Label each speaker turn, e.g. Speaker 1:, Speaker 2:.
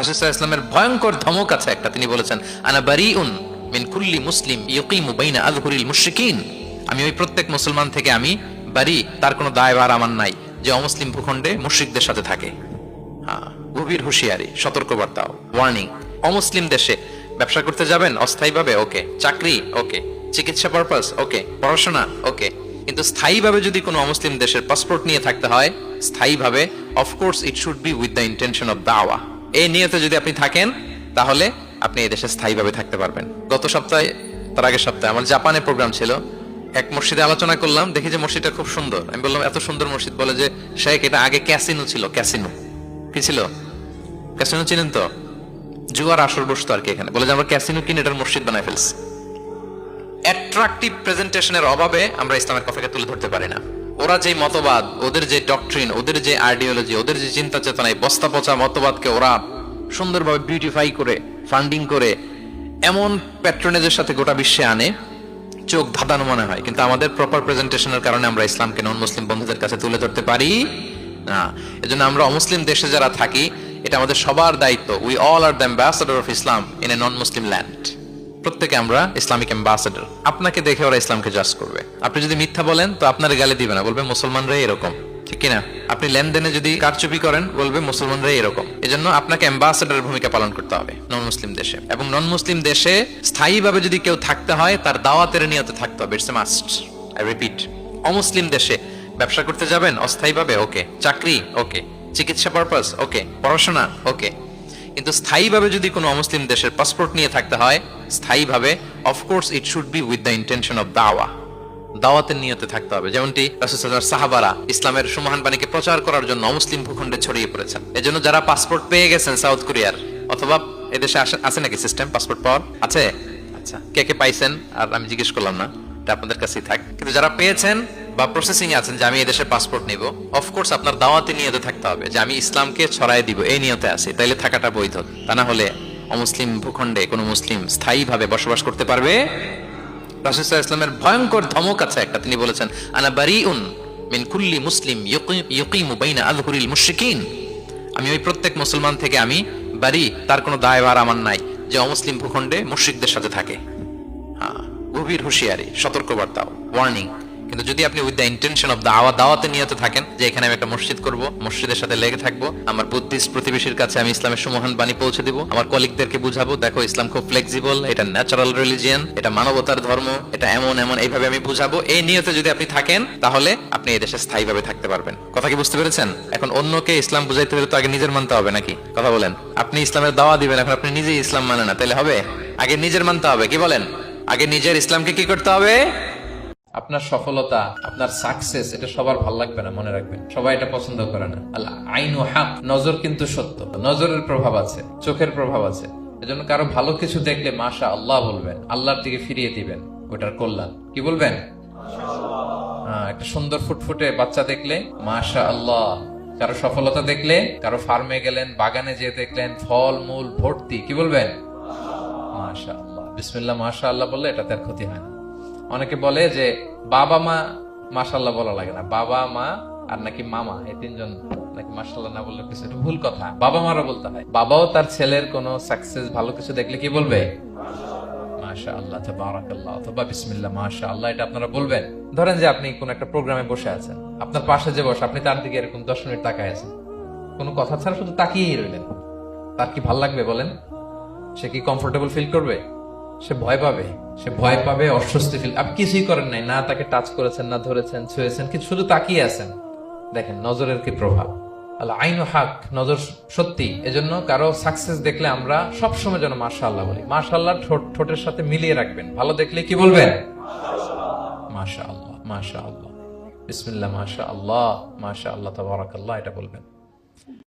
Speaker 1: ইসলামের ভয়ঙ্কর ধমক আছে একটা। তিনি বলেছেন, আনা বারিউন মিন কুল্লি মুসলিম ইয়কিমু বাইনা আযহুরিল মুশরিকিন। আমি ওই প্রত্যেক মুসলমান থেকে আমি বারি, তার কোনো দায়ভার আমার নাই যে অমুসলিম ভূখণ্ডে মুশরিকদের সাথে থাকে। হ্যাঁ গভীর হুঁশিয়ারি, সতর্কবার্তাও ওয়ার্নিং অমুসলিম দেশে ব্যবসা করতে যাবেন, অস্থায়ীভাবে, ওকে। চাকরি, ওকে। চিকিৎসা পারপাস ওকে। পড়াশোনা, ওকে। কিন্তু স্থায়ীভাবে যদি কোনো অমুসলিম দেশের পাসপোর্ট নিয়ে থাকতে হয়, স্থায়ীভাবে of course it should be with the intention of দাওয়া এই নিয়তে যদি আপনি থাকেন, তাহলে আপনি এই দেশে স্থায়ীভাবে থাকতে পারবেন। গত সপ্তাহে, তার আগের সপ্তাহে আমার জাপানে প্রোগ্রাম ছিল। এক মসজিদে আলোচনা করলাম, দেখি যে মসজিদটা খুব সুন্দর। আমি বললাম, এত সুন্দর মসজিদ, বলে যে, শেখ, এটা আগে ক্যাসিনো ছিল, ক্যাসিনো। কি ছিল? ক্যাসিনো চিনেন তো? জুয়ার আসর বসতো আর কি এখানে। বলে যে, আমরা ক্যাসিনো কিনে এটার মসজিদ বানায় ফেলছি। অ্যাট্রাকটিভ প্রেজেন্টেশনের অভাবে আমরা ইসলামের কথাকে তুলে ধরতে পারি না। ওরা যে মতবাদ, ওদের যে ডকট্রিন ওদের যে আইডিওলজি ওদের যে চিন্তা চেতনা এই বস্তা পচা মতবাদকে ওরা সুন্দরভাবে বিউটিফাই করে ফান্ডিং করে, এমন প্যাট্রনেজের সাথে গোটা বিশ্বে আনে, চোখ ধাঁধানো মনে হয়। কিন্তু আমাদের প্রপার প্রেজেন্টেশনের কারণে আমরা ইসলামকে নন মুসলিম বন্ধুদের কাছে তুলে ধরতে পারি না। এজন্য আমরা অমুসলিম দেশে যারা থাকি, এটা আমাদের সবার দায়িত্ব। We all are the of Islam in a non Muslim land প্রত্যেকে আমরা ইসলামিক অ্যাম্বাসেডর আপনাকে দেখে ওরা ইসলামকে জাজ করবে। আপনি যদি মিথ্যা বলেন, তো আপনার গালে দিবে না। বলবে মুসলমানরাই এরকম। ঠিক কিনা? আপনি লেনদেনে যদি কারচুপি করেন, বলবে মুসলমানরাই এরকম। এজন্য আপনাকে অ্যাম্বাসেডারের ভূমিকা পালন করতে হবে নন মুসলিম দেশে। এবং নন মুসলিম দেশে স্থায়ীভাবে যদি কেউ থাকতে হয়, তার দাওয়াতের নিয়তে থাকতে হবে। It's a must I repeat অমুসলিম দেশে ব্যবসা করতে যাবেন, অস্থায়ীভাবে ওকে চাকরি ওকে চিকিৎসা পারপাস ওকে পড়াশোনা ওকে কিন্তু স্থায়ীভাবে যদি কোনো অমুসলিম দেশের পাসপোর্ট নিয়ে থাকতে হয় স্থায়ীভাবে of course it should be with the intention of দাওয়া দাওয়াতের নিয়তে থাকতে হবে। যেমনটি রাসূলুল্লাহ সাহাবারা ইসলামের সুমহান বাণীকে প্রচার করার জন্য মুসলিম ভূখণ্ডে ছড়িয়ে পড়েছেন। এজন্য যারা পাসপোর্ট পেয়ে গেছেন সাউথ কোরিয়ার অথবা এদেশে আছে নাকি সিস্টেম পাসপোর্ট পাওয়ার? আছে? আচ্ছা। কে কে পাইছেন? আর আমি জিজ্ঞেস করলাম না। এটা আপনাদের কাছেই থাক। কিন্তু যারা পেয়েছেন বা প্রসেসিং আছেন যে আমি এদেশে পাসপোর্ট নিব অফকোর্স আপনার দাওয়াতে নিয়তে থাকতে হবে যে আমি ইসলামকে ছড়াই দিব, এই নিয়তে আছি, তাইলে থাকাটা বৈধ। তা না হলে অমুসলিম ভূখণ্ডে কোনো মুসলিম স্থায়ীভাবে বসবাস করতে পারবে? রাসূলুল্লাহ ইসলামের ভয়ঙ্কর ধমক আছে একটা, তিনি বলেছেন, আনা বারিউন মিন কুল্লি মুসলিম ইয়কি- ইয়কিমু বাইনা আযহুরিল মুশরিকিন। আমি ওই প্রত্যেক মুসলমান থেকে আমি বারি, তার কোনো দায়ভার আমার নাই যে অমুসলিম ভূখণ্ডে মুশরিকদের সাথে থাকে। হ্যাঁ গভীর হুঁশিয়ারি, সতর্কবার্তাও ওয়ার্নিং কিন্তু যদি আপনি উইথ দ্য ইন্টেনশন অফ দাওয়া, দাওয়াতে নিয়ত থাকেন যে এখানে আমি একটা মসজিদ করব, মসজিদের সাথে লেগে থাকব, আমার বুদ্ধিস্ট প্রতিবেশীর কাছে আমি ইসলামের সুমহান বাণী পৌঁছে দিব, আমার কলিগদেরকে বুঝাবো, দেখো ইসলাম খুব ফ্লেক্সিবল এটা ন্যাচারাল রিলিজিয়ান এটা মানবতার ধর্ম, এটা এমন এমন, এইভাবে আমি বুঝাবো। এই নিয়তে যদি আপনি থাকেন, তাহলে আপনি এই দেশে স্থায়ীভাবে থাকতে পারবেন। কথা কি বুঝতে পেরেছেন? এখন অন্যকে ইসলাম বুঝাইতে হলে তো আগে নিজের মানতে হবে নাকি? কথা বলেন। আপনি ইসলামের দাওয়া দিবেন, এখন আপনি নিজেই ইসলাম মানে না, তাহলে হবে? আগে নিজের মানতে হবে, কি বলেন? আগে নিজের ইসলামকে কি করতে হবে? আপনার সফলতা আপনার সাকসেস এটা সবার ভালো লাগবে না মনে রাখবেন। সবাই এটা পছন্দ করে না। আল্লাহ আইন ও হাক নজর কিন্তু সত্য। নজরের প্রভাব আছে চোখের প্রভাব আছে। এজন্য কারও ভালো কিছু দেখলে মাশা আল্লাহ বলবেন আল্লাহর দিকে ফিরিয়ে দিবেন ওটার কল্যাণ। কি বলবেন? হ্যাঁ, একটা সুন্দর ফুটফুটে বাচ্চা দেখলে মাশা আল্লাহ কারও সফলতা দেখলে কারও ফার্মে গেলেন বাগানে যেয়ে দেখলেন ফল মূল ভর্তি কি বলবেন? মাশা আল্লাহ বিসমিল্লাহ মাশা আল্লাহ বললে এটাতে ক্ষতি হয় না। অনেকে বলে যে বাবা, মা মাশাল্লাহ বলা লাগে না। বাবা, মা আর নাকি মামা, এই তিনজন নাকি মাশাল্লাহ না বললে কিছু ভুল কথা। বাবা মারা বলতে হয়। বাবাও তার ছেলের কোনো সাকসেস ভালো কিছু দেখলে কি বলবে? মাশা আল্লাহ তাবারাকাল্লাহ, অথবা বিসমিল্লাহ মাশা আল্লাহ এটা আপনারা বলবেন। ধরেন যে আপনি কোন একটা প্রোগ্রামে বসে আছেন। আপনার পাশে যে বসে, আপনি তার দিকে এরকম দশ মিনিট তাকায় আছেন। কোনো কথা ছাড়া শুধু তাকিয়েই রইলেন। তার কি ভালো লাগবে বলেন? সে কি কমফোর্টেবল ফিল করবে? সে ভয় পাবে, সে ভয় পাবে, অস্বস্তি ফিল আপনি কিছুই করেন নাই, না তাকে টাচ করেছেন, না ধরেছেন, ছুঁয়েছেন, কিন্তু শুধু তাকিয়ে আছেন। দেখেন, নজরের কি প্রভাব? আল্লাহ, আইন হাক, নজর সত্যি। এজন্য কারও সাকসেস দেখলে আমরা সবসময় যেন মাশা আল্লাহ বলি। মাশা আল্লাহ ঠোঁটের সাথে মিলিয়ে রাখবেন। ভালো দেখলে কি বলবেন? মাশা আল্লাহ মাশা আল্লাহ বিসমিল্লাহ মাশা আল্লাহ মাশা আল্লাহ এটা বলবেন।